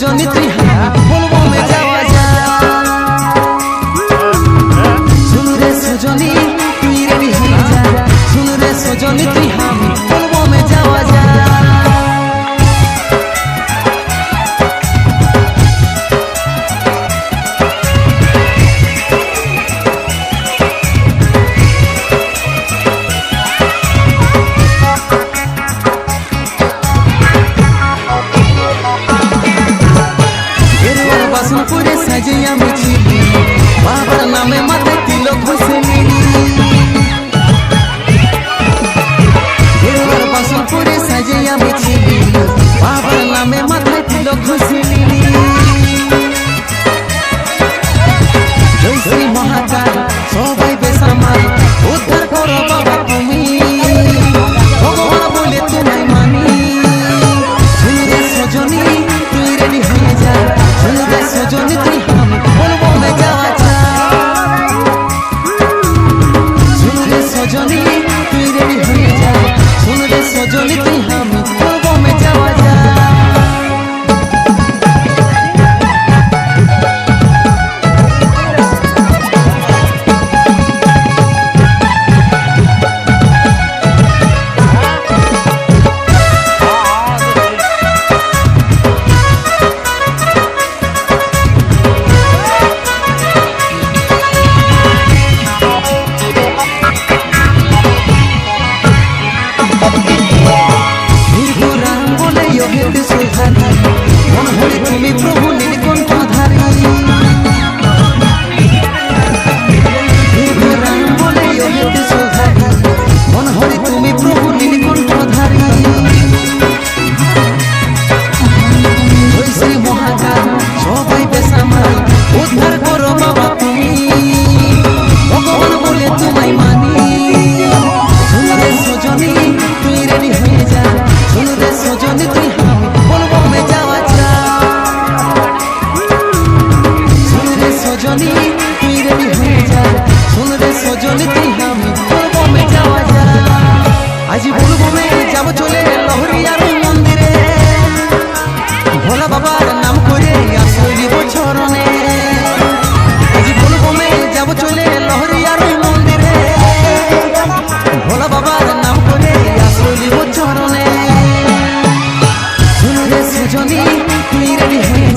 সজনি হেতে সুধানা মন হরে তুমি প্রভু